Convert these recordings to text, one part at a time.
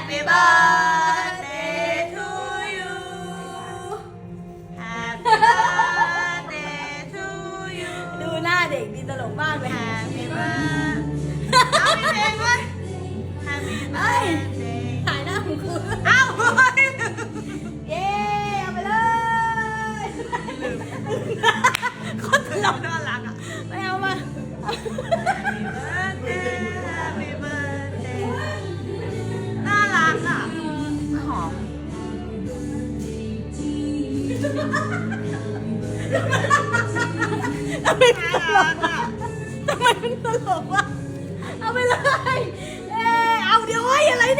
Happy birthday to you Happy birthday to you ดูหน้าเด็กดีตลกมากเลย Happy birthday เอามีเพลงไหม Happy เอ้ย birthday ถ่ายหน้าของคุณเอ้าเย้เอาไปเลยคนตลก ตลกว่ะเอาไปเลย เออเอาเดี๋ยวไว้อะไรเนี่ย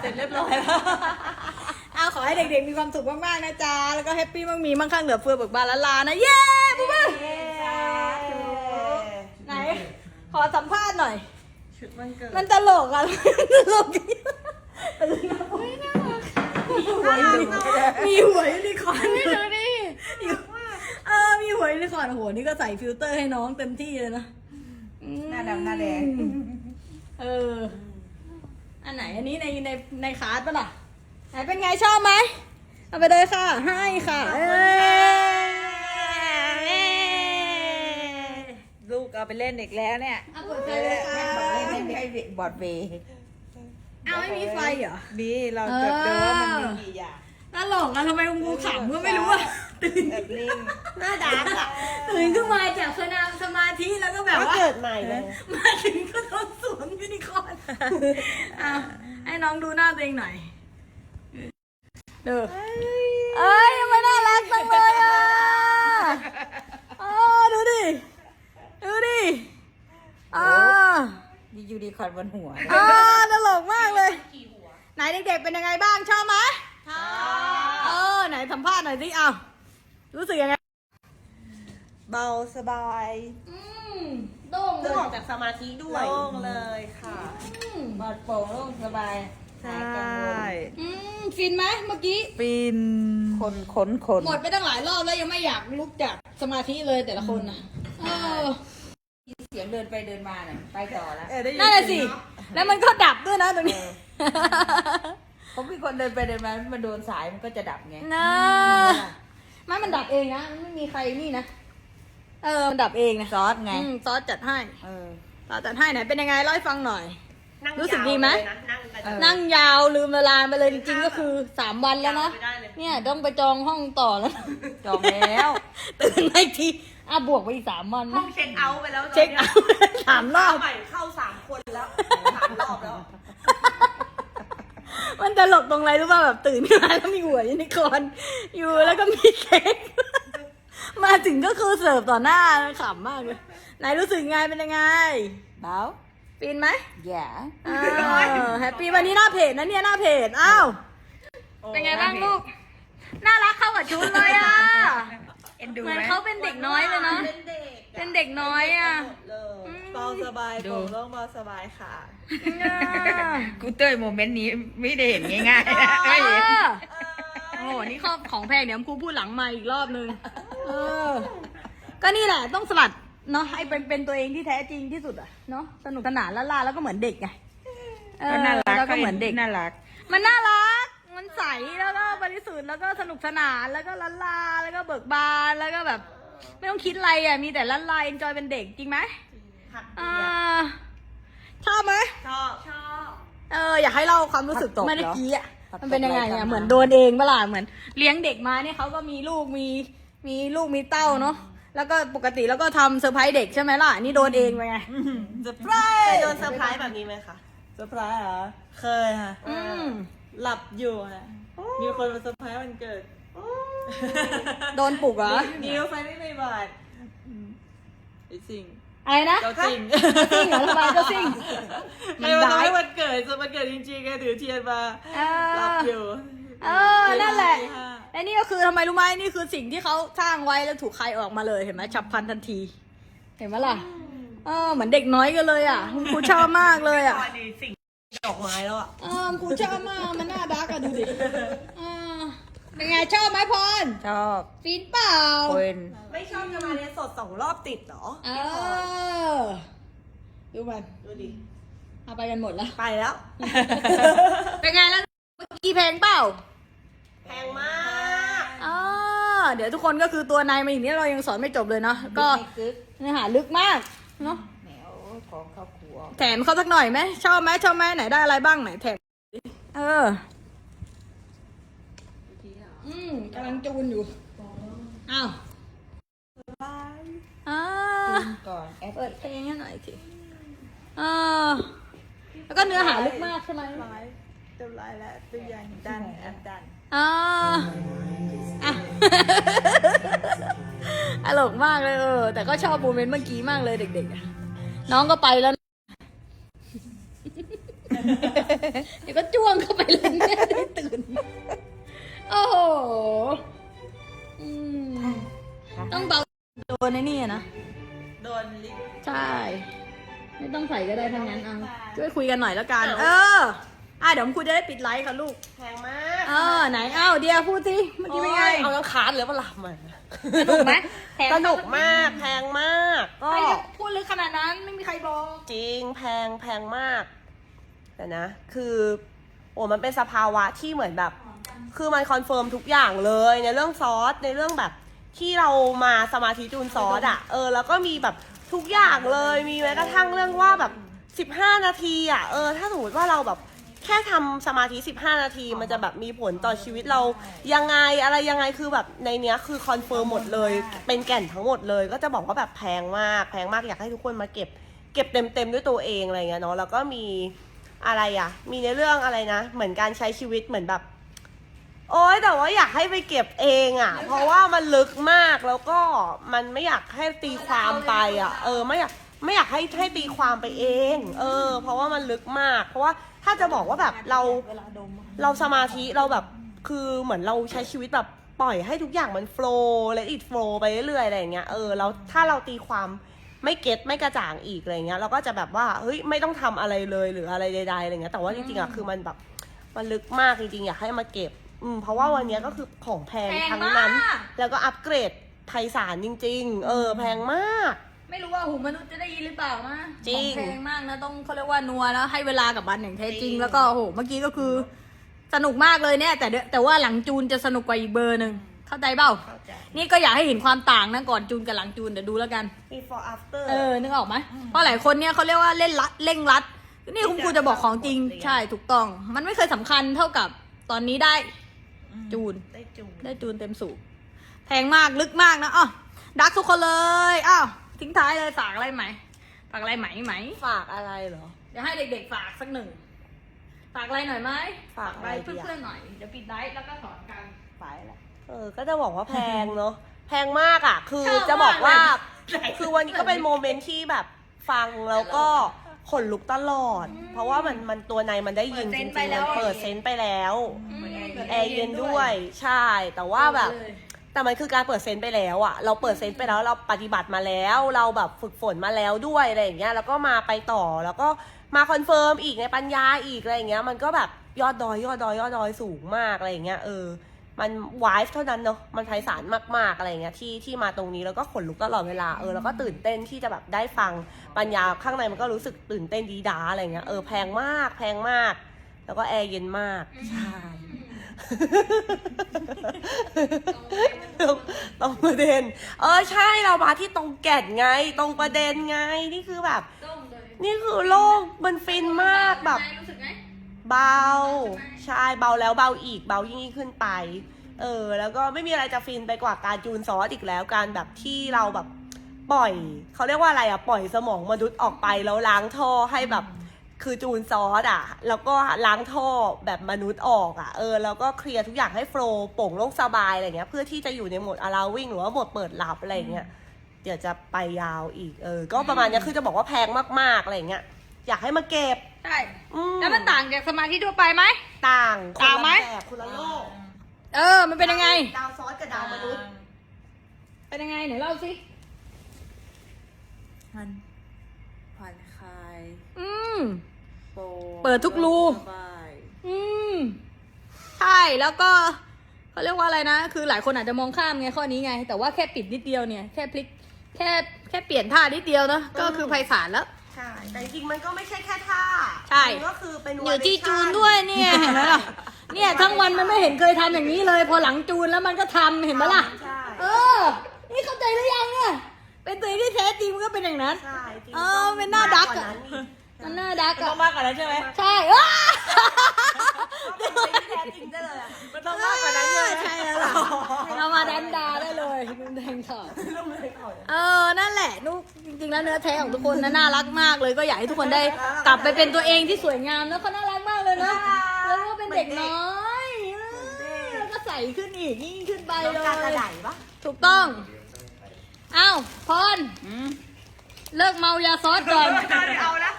เสร็จเป่าเสร็จเรียบร้อยแล้วเอาขอให้เด็กๆมีความสุขมากๆนะจ๊ะ แล้วก็แฮปปี้มั่งมีมั่งคั่งเหลือเฟือเบิกบานละลานะ เย้ปุ๊บปุ๊บไหน ขอสัมภาษณ์หน่อย ชุดวันเกิดมันตลกอะมันตลกตื่นมาปุ๊บมีหัวยูนิคอร์นดูดิเออมีหัวยูนิคอร์นโอ้โหนี่ก็ใส่ฟิลเตอร์ให้น้องเต็มที่เลยนะอืมหน้าดำหน้าแดงเออ อันไหนอันนี้ในในในคาร์ดปะล่ะไหนเป็นไงชอบไหมเอาไปเลยค่ะให้ค่ะเอ้ยลูกเอาไปเล่นอีกแล้วเนี่ยเอาเปิดไฟเลยค่ะไม่ไม่ให้บอดเวย์เอาไม่มีไฟเหรอนี่เราจดดูว่ามันมีกี่อย่างต ลกอะทำไมกูขำก็ไม่รู้อะตื่นแบบลิงหน้าดักอะตื่นขึ้นมาจากสนามสมาธิแล้วก็แบบว่าเกิดใหม่เลยมาถึงก็ต้องสวมยูนิคอร์นเอาให้น้องดูหน้าตัวเองหน่อยเด้อเอ้ยทำไมน่ารักจังเลยอะอ๋อดูดิ ดูดิอ่ามียูนิคอร์นบนหัว อ่าตลกมากเลย ไหนเด็กๆเป็นยังไงบ้างชอบไหมช อบเออไหนสัมภาษณ์หน่อยสิเอารู้สึกยังไง เบาสบายอืมโด่งเลซึ่งยออกจากสมาธิด้วย โล่งเลยค่ะอืมปลอดโปร่งโล่งสบายใช่อืมฟินไหมเมื่อกี้ ปินคนขนขนหมดไปตั้งหลายรอบแล้วยังไม่อยากลุกจากสมาธิเลยแต่ละคนนะเออเสียงเดินไปเดินมาเนี่ยไปต่อแล้วนั่นแหละสิ แล้วมันก็ดับด้วยนะตรงนี้ ผมมีคนเดินไปเดินมามันโดนสายมันก็จะดับไงนะไม่มันดับเองนะมันไม่มีใครนี่นะ เออ มันดับเองนะซอสไงอืมซอสจัดให้ เออซอสจัดให้ไหนเป็นยังไงเล่าให้ฟังหน่อย นั่งรู้สึกดีไหม ยาวเลยนะนั่งไปเออนั่งยาวลืมเวลาไปเลยจริงๆก็คือสามวันแล้วนะไม่ได้เลยเนี่ยต้องไปจองห้องต่อแล้วจองแล้วตื่นมาอีกทีอะบวกไปอีกสามวันห้องเช็คเอาท์ไปแล้วตอนเช็คนี้ยเอาท์สามรอบ ใหม่เข้าสามคนแล้วสามรอบแล้ว มันตลกตรงไรรู้ป่ะแบบตื่นมาแล้วมีหัวยูนิคอร์นอยู่แล้วก็มีเค้กมาถึงก็คือเสิร์ฟต่อหน้าขำมากเลยไหนรู้สึกไงเป็นยังไงเบาฟินไหมอย่าแฮปปี้วันนี้หน้าเพจนะเนี่ยหน้าเพจอ้าวเป็นไงบ้างลูก น่ารักเข้ากับชุดเลยอะเอ็นดูเหมือนไหม เขาเป็นเด็กน้อยเลยเนาะ เป็นเด็กเป็นเด็กน้อยอะเบาสบายโปร่งโล่งเบาสบายค่ะ กูเต้ยโมเมนต์นี้ไม่ได้เห็นง่ายๆนะไม่เห็นโอ้โหนี่ข้อของแพงเดี๋ยวครูพูดหลังมาอีกรอบนึง เออ ก็นี่แหละต้องสลัดเนาะให้เป็นเป็นตัวเองที่แท้จริงที่สุดอะเนาะสนุกสนานละลาแล้วก็เหมือนเด็กไงเออก็น่ารักแล้วก็เหมือนเด็ก น่ารัก มันน่ารัก มันใสแล้วก็บริสุทธิ์แล้วก็สนุกสนานแล้วก็ละลาแล้วก็เบิกบานแล้วก็แบบ ไม่ต้องคิดอะไรอะมีแต่ละลาเอนจอยเป็นเด็กจริงไหมหักอ่าชอบไหมชอบชอบเอออยากให้เล่าความรู้สึกตกเหรอเมื่อกี้อะผักตบมันเป็นยังไงรายเนี่กายรเหมือนโดนเองเปะล่าเหมือน เลี้ยงเด็กมาเนี่ยเขาก็มีลูกมีมีลูกมีเต้าเนาะแล้วก็ปกติแล้วก็ทำเซอร์ไพรส์เด็กใช่ไหมล่ะนี่โดนเองไปไง เซอร์ไพรเคยส์โดนเซอร์ไพรส์แบบนี้ไหมคะเซอร์ไพรส์เหรอเคยค่ะ อืม หลับอยู่ค่ะ มีคนมาเซอร์ไพรส์วันเกิดโดนปลุกเหรอนิวไฟไม่ในบาทไอ้สิ่งอะไรนะเจ้าจริงซิ่งเหรอทำไมเจ้าซิ่งใครมาทำให้วันเกิดจะวันเกิดจริงๆไงถือเทียนมาเอหลับออยู่เออ นั่นแหละ และนี่ก็คือทำไมรู้ไหมนี่คือสิ่งที่เขาสร้างไว้แล้วถูกใครออกมาเลยเห็นไหมฉับพลันทันที เห็นไหมล่ะ เออ เหมือนเด็กน้อยกันเลยอะ คุณครูชอบมากเลยอะตอนนี้สิ่ง ดอกไม้แล้วอะเออคุณครูชอบมากมันน่ารักอะดูดิเออเป็นไงชอบไหมพรชอบฟินเปล่าเป็นไม่ชอบจะมาเรียนสดสองรอบติดเหรอเออดูมันดูดิเอาไปกันหมดแล้ว ไปแล้ว เป็นไงแล้วเมื่อกี้เพลงเปล่าแพงมากอ๋อเดี๋ยวทุกคนก็คือตัวนายมาอย่างนี้เรายังสอนไม่จบเลยเนาะก็เนื้อหาลึกมากเนาะแมว ของข้าวครัวแถมเขาสักหน่อยไหมชอบไหมชอบไหมไหนได้อะไรบ้างไหนแถมเออ อืมกำลังจูนอยู่อ้าวอ่าก่อนแอปเปิดเพลงให้หน่อยสิเออแล้วก็เนื้อหาลึกมากใช่ไหมเรียบร้อยแล้วตัวอย่างดันแอปดันอ่าอะตลกมากเลยเออแต่ก็ชอบโมเมนต์เมื่อกี้มากเลยเด็กๆอะ น้องก็ไปแล้วนะเดี๋ยวก็จ้วงเข้าไปเลยแม่ได้ตื่น โอ้โหอืมต้องเบาโดนในนี่อะนะ โดนลิฟต์ใช่ ไม่ต้องใส่ก็ได้ทั้งนั้นเอาช่วยคุยกันหน่อยแล้วกัน เออ อะเดี๋ยวคุณจะได้ปิดไลฟ์ค่ะลูก แพงมากเออ ไหน เอ้าเดียพูดสิเมื่อกี้เป็นไง เอาทั้งคาร์ดหรือเปล่ามัน สนุกไหม แถมสนุกมากแพงมากก็ ใครจะพูดลึกขนาดนั้นไม่มีใครบอกจริงแพงแพงมาก แต่นะ คือโอ้มันเป็นสภาวะที่เหมือนแบบ คือมันคอนเฟิร์มทุกอย่างเลยในเรื่องซอสในเรื่องแบบที่เรามาสมาธิจูนซอสอะเออ แล้วก็มีแบบทุกอย่างเลยมีแม้กระทั่งเรื่องว่าแบบ15นาทีอะเออ ถ้าสมมติว่าเราแบบ แค่ทำสมาธิ 15 นาทีมันจะแบบมีผลต่อชีวิตเรายังไงอะไรยังไงคือแบบในเนี้ยคือคอนเฟิร์มหมดเลย เป็นแก่นทั้งหมดเลย ก็จะบอกว่าแบบแพงมาก แพงมากอยากให้ทุกคนมาเก็บ เก็บเต็มๆด้วยตัวเองอะไรเงี้ยเนาะแล้วก็มีอะไรอะ มีในเรื่องอะไรนะ เหมือนการใช้ชีวิตเหมือนแบบ โอ๊ยแต่ว่าอยากให้ไปเก็บเองอะ่ะ เพราะว่ามันลึกมากแล้วก็มันไม่อยากให้ตีความไปอะ่ะ เออไม่อยากไม่อยากให้ให้ตีความไปเอง เออ เพราะว่ามันลึกมาก เพราะว่า ถ้าจะบอกว่าแบบเราเราสมาธิเราแบบคือเหมือนเราใช้ชีวิตแบบปล่อยให้ทุกอย่างมันโฟล์และอิดโฟล์ไปเรื่อยๆอะไรอย่างเงี้ยเออแล้วถ้าเราตีความไม่เก็ตไม่กระจ่างอีกอะไรเงี้ยเราก็จะแบบว่าเฮ้ยไม่ต้องทำอะไรเลยหรืออะไรใดๆอะไรเงี้ยแต่ว่าจริงๆอะคือมันแบบมันลึกมากจริงๆอยากให้มาเก็บ อืมเพราะว่าวันเนี้ยก็คือของแพงแพงทั้งนั้นมากแล้วก็อัปเกรดไพศาลจริง ๆ เออแพงมาก ไม่รู้ว่าหูมนุษย์จะได้ยินหรือเปล่านะจริง ของแพงมากนะต้องเขาเรียกว่านัวแล้วให้เวลากับมันอย่างแท้จจริริงงแล้วก็โอ้โหเมื่อกี้ก็คือ สนุกมากเลยเนี่ย แต่เดี๋ยวแต่ว่าหลังจูนจะสนุกกว่าอีกเบอร์หนึ่งเข้าใจเปล่า เข้าใจ นี่ก็อยากให้เห็นความต่างนะก่อนจูนกับหลังจูนเดี๋ยวดูแล้วกัน before after เออ นึกออกไหมเพราะหลายคนเนี่ยเขาเรียกว่าเล่นรัดเร่งรัด นี่คุณครูจะบอกของจริง ใช่ถูกต้อง มันไม่เคยสำคัญเท่ากับตอนนี้ได้จูน ได้จูน ได้จูนเต็มสูบแพงมากลึกมากนะอ้าวดักทุกคนเลย อ้าว ทิ้งท้ายเลยฝากอะไรไหม ฝากอะไรไหมไหม ฝากอะไรเหรอ เดี๋ยวให้เด็กๆฝากสักหนึ่ง ฝากอะไรหน่อยไหมฝากอะไรเพื่ดีอะอนๆหน่อย เดี๋ยวปิดไลฟ์แล้วก็สอนกัน ไปละเออ ก็จะบอกว่าแพงเนาะ แพงมากอะ คือชอบจะบอกว่ามากเลยคือวันนี้ก็เป็นโมเมนต์ที่แบบฟังแล้วก็ขนลุกตลอดเพราะว่ามันมันตัวในมันได้ยินจริงๆมันเปิดเซนส์ไปแล้วแอร์เย็นด้วย ใช่ แต่ว่าแบบ แต่มันคือการเปิดเซนต์ไปแล้วอะเราเปิดเซนต์ไปแล้วเราปฏิบัติมาแล้ว เราแบบฝึกฝนมาแล้วด้วยอะไรอย่างเงี้ยแล้วก็มาไปต่อแล้วก็มาคอนเฟิร์มอีกในปัญญาอีกอะไรอย่างเงี้ยมันก็แบบยอดดอยยอดดอยยอดดอยสูงมากอะไรอย่างเงี้ยเออมันวายเท่านั้นเนาะมันไพศาลมากๆอะไรอย่างเงี้ยที่ที่มาตรงนี้แล้วก็ขนลุกตลอดเวลาเออแล้วก็ตื่นเต้นที่จะแบบได้ฟังปัญญาข้างในมันก็รู้สึกตื่นเต้นดีดาอะไรอย่างเงี้ยเออแพงมากแพงมาก แล้วก็แอร์เย็นมากใช่ ตรงตรงประเด็น เออใช่เรามาที่ตรงแก่นไง ตรงประเด็นไงนี่คือแบบ นี่คือโลกมันฟินมากแบบรู้สึกไงเบา ใช่เบาแล้วเบาอีกเบายิ่งยิ่งขึ้นไป เออ แล้วก็ไม่มีอะไรจะฟินไปกว่าการจูนซอสอีกแล้วการแบบที่เราแบบปล่อยเขาเรียกว่าอะไรอะปล่อยสมองมนุษย์ออกไปแล้วล้างท่อให้แบบ คือจูนซอสอะ แล้วก็ล้างท่อแบบมนุษย์ออกอะ เออ แล้วก็เคลียร์ทุกอย่างให้โฟล์โปร่งโล่งสบายอะไรเงี้ย เพื่อที่จะอยู่ในโหมด allowing หรือว่าโหมดเปิดรับอะไรเงี้ย เดี๋ยวจะไปยาวอีก เออ ก็ประมาณเนี้ยคือจะบอกว่าแพงมากๆอะไรเงี้ย อยากให้มาเก็บ ใช่ อืมแล้วมันต่างจากสมาธิทั่วไปไหม ต่างต่างไหมคนละแบบคนละโลกเออ มันเป็นยังไง ดาวซอสกับดาวมนุษย์ เป็นยังไงไหนเล่าสิ มันผ่อนคลาย อืม โปร่งเปิดทุกรู สบายอืมใช่แล้วก็เขาเรียกว่าอะไรนะ คือหลายคนอาจจะมองข้ามไงข้อนี้ไง แต่ว่าแค่ปิดนิดเดียวเนี่ยแค่พลิกแค่แค่เปลี่ยนท่านิดเดียวเนอะก็คือไพศาลแล้ว ใช่ แต่จริงๆมันก็ไม่ใช่แค่ท่าใช่ มันก็คือเป็นเดี๋ยวจีวาเลชั่จูนด้วยเนี่ยเห็นไหมล่ะเนี่ยทั้งวันมันไม่เห็นเคยทำอย่างนี้เลย พอหลังจูนแล้วมันก็ทำเห็นไหมล่ะ ใช่เออ นี่เข้าใจหรือยังเนี่ยเป็นตัวเองที่แท้จริงมันก็เป็นอย่างนั้น ใช่จริงเออเป็นหน้าดักอะอะ มันน่าดักมันต้อะองมากกว่านั้นใช่ไหมใช่ว้าเป็นตัวที่แท้จริงได้เลยอะมันต้องมากกว่านั้นใช่ไหมใช่แล้วล่ะเรามาดันดาได้เลยนุ่มแดงถอดเออนั่นแหละนุกจริงๆแล้วเนื้อแท้ของทุกคนนะน่ารักมากเลยก็อยากให้ทุกคนได้กลับไปเป็นตัวเองที่สวยงามแล้วเขาน่ารักมากเลยนะแล้วก็เป็นเด็กน้อยเออแล้วก็ใส่ขึ้นอีกยิ่งขึ้นไปต้เลองการกระย ไดปะถูกต้อง อ้าวพรอืมเลิกเมายาซอสก่อน เอาละ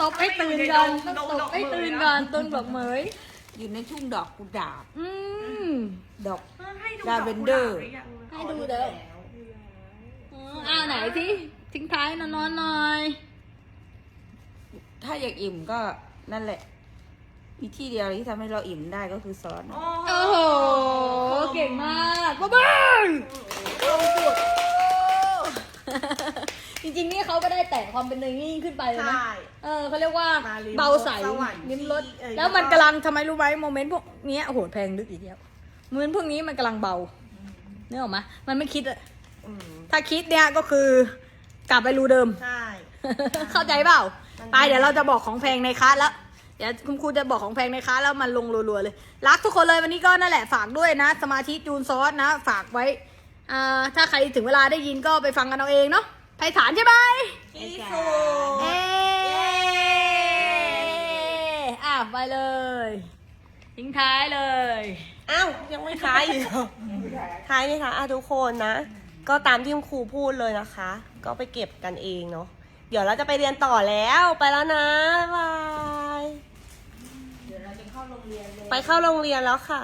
ตบให้ตื่นก่อนต้องตบให้ตื่นก่อนต้นบอกเหมย อยู่ในทุ่งดอกกุหลาบอืมดอก ให้ดูลาเวนเดอร์ให้ดูเด้ออ๋ออ้าวไหนที่ทิ้งท้ายนอนๆหน่อย ถ้าอยากอิ่มก็นั่นแหละ มีที่เดียวที่ทำให้เราอิ่มได้ก็คือซอสโอ้โห เก่งมาก บ๊ายบาย จริงๆนี่เขาก็ได้แต่ความเป็นเนยยิ่งขึ้นไปเลยนะใช่ เออเขาเรียกว่ามาลิ้มเบาใสรสสวรรค์ลิ้มรสที่เอ่ยแล้วมันกำลังทำไมรู้ไหมโมเมนต์พวกเนี้ยโอ้โหแพงลึกอีกแล้วโมเมนต์พวกนี้มันกำลังเบาเนื้อออกมามันไม่คิดอะอืมถ้าคิดเนี่ยก็คือกลับไปรูเดิม ใช่ เข้าใจเปล่า มันไปเดี๋ยวเราจะบอกของแพงในคัสแล้ว เดี๋ยวคุณครูจะบอกของแพงในคัสแล้วมันลงรัวๆเลย รักทุกคนเลยวันนี้ก็นั่นแหละฝากด้วยนะ สมาธิจูนซอสนะ ฝากไว้อ่าถ้าใครถึงเวลาได้ยินก็ไปฟังกันเอาเองเนาะ ไพศาลใช่ไหมที่สุดเอ๊อะไปเลย ทิ้งท้ายเลย อ้าวยังไม่ท้ายอีกเหรอท้ายนี่ค่ะอะทุกคนนะ ก็ตามที่คุณครูพูดเลยนะคะ ก็ไปเก็บกันเองเนาะ เดี๋ยวเราจะไปเรียนต่อแล้ว ไปแล้วนะบ๊ายบาย เดี๋ยวเราจะเข้าโรงเรียนเลย ไปเข้าโรงเรียนแล้วค่ะ